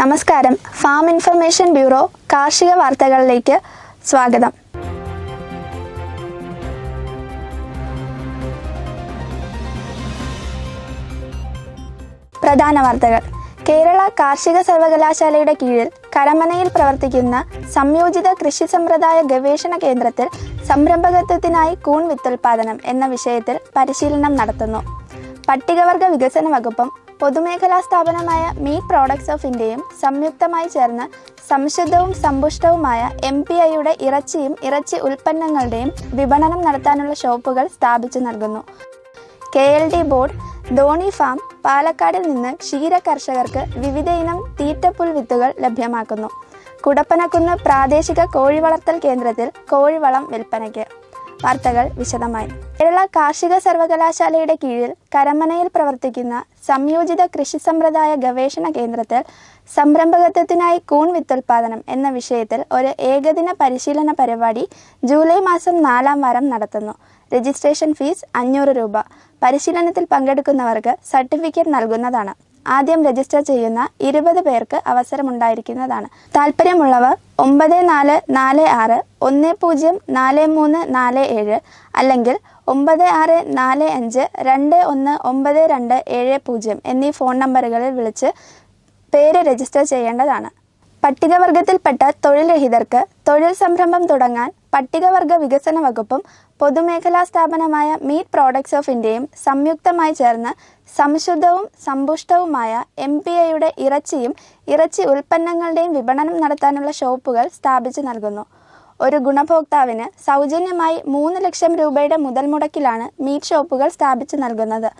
നമസ്കാരം. Farm information bureau കാർഷിക വാർത്തകളിലേക്ക് സ്വാഗതം. പ്രധാന വാർത്തകൾ. കേരള കാർഷിക സർവകലാശാലയുടെ കീഴിൽ കരമനയിൽ പ്രവർത്തിക്കുന്ന സംയോജിത കൃഷി സമ്പ്രദായ ഗവേഷണ കേന്ദ്രത്തിൽ സംരംഭകത്വത്തിനായി കൂൺ വിത്തുൽപാദനം എന്ന വിഷയത്തിൽ പരിശീലനം നടത്തുന്നു. പട്ടികവർഗ വികസന വകുപ്പും പൊതുമേഖലാ സ്ഥാപനമായ മീറ്റ് പ്രോഡക്ട്സ് ഓഫ് ഇന്ത്യയും സംയുക്തമായി ചേർന്ന് സംശുദ്ധവും സമ്പുഷ്ടവുമായ എം പി ഐയുടെ ഇറച്ചിയും ഇറച്ചി ഉൽപ്പന്നങ്ങളുടെയും വിപണനം നടത്താനുള്ള ഷോപ്പുകൾ സ്ഥാപിച്ചു നൽകുന്നു. K L D board Dhoni farm പാലക്കാടിൽ നിന്ന് ക്ഷീര കർഷകർക്ക് വിവിധ ഇനം തീറ്റപ്പുൽ വിത്തുകൾ ലഭ്യമാക്കുന്നു. കുടപ്പനക്കുന്ന് പ്രാദേശിക കോഴി വളർത്തൽ കേന്ദ്രത്തിൽ കോഴിവളം വിൽപ്പനയ്ക്ക്. വാർത്തകൾ വിശദമായി. കേരള കാർഷിക സർവകലാശാലയുടെ കീഴിൽ കരമനയിൽ പ്രവർത്തിക്കുന്ന സംയോജിത കൃഷി സമ്പ്രദായ ഗവേഷണ കേന്ദ്രത്തിൽ സംരംഭകത്വത്തിനായി കൂൺ വിത്തുൽപാദനം എന്ന വിഷയത്തിൽ ഒരു ഏകദിന പരിശീലന പരിപാടി ജൂലൈ മാസം നാലാം വാരം നടത്തുന്നു. രജിസ്ട്രേഷൻ ഫീസ് അഞ്ഞൂറ് രൂപ. പരിശീലനത്തിൽ പങ്കെടുക്കുന്നവർക്ക് സർട്ടിഫിക്കറ്റ് നൽകുന്നതാണ്. ആദ്യം രജിസ്റ്റർ ചെയ്യുന്ന ഇരുപത് പേർക്ക് അവസരമുണ്ടായിരിക്കുന്നതാണ്. താല്പര്യമുള്ളവർ ഒമ്പത് നാല് നാല് ആറ് ഒന്ന് പൂജ്യം നാല് മൂന്ന് നാല് ഏഴ് അല്ലെങ്കിൽ ഒമ്പത് ആറ് നാല് അഞ്ച് രണ്ട് ഒന്ന് ഒമ്പത് രണ്ട് ഏഴ് പൂജ്യം എന്നീ ഫോൺ നമ്പറുകളിൽ വിളിച്ച് പേര് രജിസ്റ്റർ ചെയ്യേണ്ടതാണ്. പട്ടികവർഗത്തിൽപ്പെട്ട തൊഴിൽ രഹിതർക്ക് തൊഴിൽ സംരംഭം തുടങ്ങാൻ പട്ടികവർഗ വികസന വകുപ്പും പൊതുമേഖലാ സ്ഥാപനമായ മീറ്റ് പ്രോഡക്ട്സ് ഓഫ് ഇന്ത്യയും സംയുക്തമായി ചേർന്ന് സംശുദ്ധവും സമ്പുഷ്ടവുമായ എം പി ഐയുടെ ഇറച്ചിയും ഇറച്ചി ഉൽപ്പന്നങ്ങളുടെയും വിപണനം നടത്താനുള്ള ഷോപ്പുകൾ സ്ഥാപിച്ചു നൽകുന്നു. ഒരു ഗുണഭോക്താവിന് സൗജന്യമായി മൂന്ന് ലക്ഷം രൂപയുടെ മുതൽ മുടക്കിലാണ് മീറ്റ് ഷോപ്പുകൾ സ്ഥാപിച്ചു നൽകുന്നത്.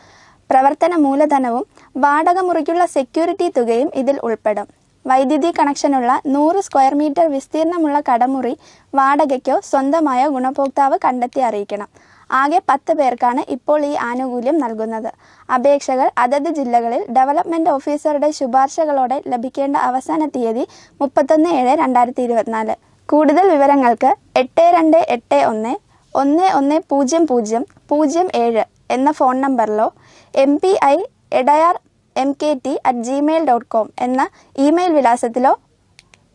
പ്രവർത്തന മൂലധനവും വാടക മുറിക്കുള്ള സെക്യൂരിറ്റി തുകയും ഇതിൽ ഉൾപ്പെടും. വൈദ്യുതി കണക്ഷനുള്ള നൂറ് സ്ക്വയർ മീറ്റർ വിസ്തീർണമുള്ള കടമുറി വാടകയ്ക്കോ സ്വന്തമായ ഗുണഭോക്താവ് കണ്ടെത്തി അറിയിക്കണം. ആകെ പത്ത് പേർക്കാണ് ഇപ്പോൾ ഈ ആനുകൂല്യം നൽകുന്നത്. അപേക്ഷകൾ അതത് ജില്ലകളിൽ ഡെവലപ്മെന്റ് ഓഫീസറുടെ ശുപാർശകളോടെ ലഭിക്കേണ്ട അവസാന തീയതി മുപ്പത്തൊന്ന് ഏഴ് രണ്ടായിരത്തി ഇരുപത്തിനാല്. കൂടുതൽ വിവരങ്ങൾക്ക് എട്ട് രണ്ട് എട്ട് ഒന്ന് ഒന്ന് ഒന്ന് പൂജ്യം പൂജ്യം പൂജ്യം ഏഴ് എന്ന phone നമ്പറിലോ M P I Edayar M K T at Gmail dot com എന്ന ഇമെയിൽ വിലാസത്തിലോ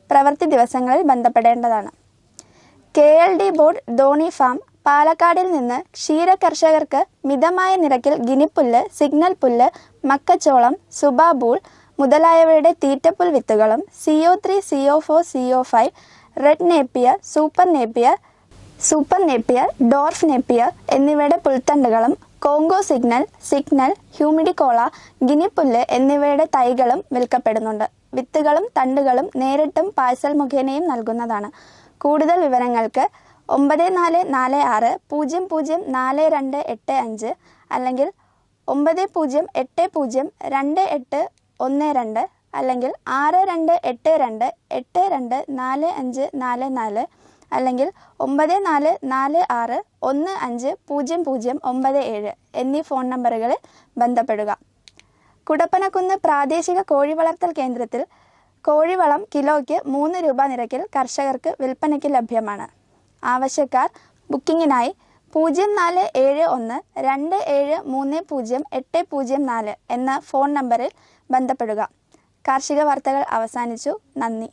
പ്രവൃത്തി ദിവസങ്ങളിൽ ബന്ധപ്പെടേണ്ടതാണ്. K L D board Dhoni farm പാലക്കാടിൽ നിന്ന് ക്ഷീര കർഷകർക്ക് മിതമായ നിരക്കിൽ ഗിനിപ്പുല്ല് സിഗ്നൽ പുല്ല് മക്കച്ചോളം സുബാബൂൾ മുതലായവയുടെ തീറ്റപ്പുൽ വിത്തുകളും C O three C O four C O five red napier super napier super napier dwarf napier എന്നിവയുടെ പുൽത്തണ്ടുകളും കോങ്കോ സിഗ്നൽ സിഗ്നൽ ഹ്യൂമിഡിക്കോള ഗിനിപ്പുല്ല് എന്നിവയുടെ തൈകളും വിൽക്കപ്പെടുന്നുണ്ട്. വിത്തുകളും തണ്ടുകളും നേരിട്ടും പാഴ്സൽ മുഖേനയും നൽകുന്നതാണ്. കൂടുതൽ വിവരങ്ങൾക്ക് ഒമ്പത് നാല് നാല് ആറ് പൂജ്യം പൂജ്യം നാല് രണ്ട് എട്ട് അഞ്ച് അല്ലെങ്കിൽ ഒമ്പത് പൂജ്യം എട്ട് പൂജ്യം രണ്ട് എട്ട് ഒന്ന് രണ്ട് അല്ലെങ്കിൽ ആറ് രണ്ട് എട്ട് രണ്ട് എട്ട് രണ്ട് നാല് അഞ്ച് നാല് നാല് അല്ലെങ്കിൽ ഒമ്പത് നാല് നാല് ആറ് ഒന്ന് അഞ്ച് പൂജ്യം പൂജ്യം ഒമ്പത് ഏഴ് എന്നീ ഫോൺ നമ്പറുകളിൽ ബന്ധപ്പെടുക. കുടപ്പനക്കുന്ന് പ്രാദേശിക കോഴി വളർത്തൽ കേന്ദ്രത്തിൽ കോഴിവളം കിലോയ്ക്ക് മൂന്ന് രൂപ നിരക്കിൽ കർഷകർക്ക് വിൽപ്പനയ്ക്ക് ലഭ്യമാണ്. ആവശ്യക്കാർ ബുക്കിംഗിനായി പൂജ്യം നാല് ഏഴ് ഒന്ന് രണ്ട് ഏഴ് മൂന്ന് പൂജ്യം എട്ട് പൂജ്യം നാല് എന്ന ഫോൺ നമ്പറിൽ ബന്ധപ്പെടുക. കാർഷിക വാർത്തകൾ അവസാനിച്ചു. നന്ദി.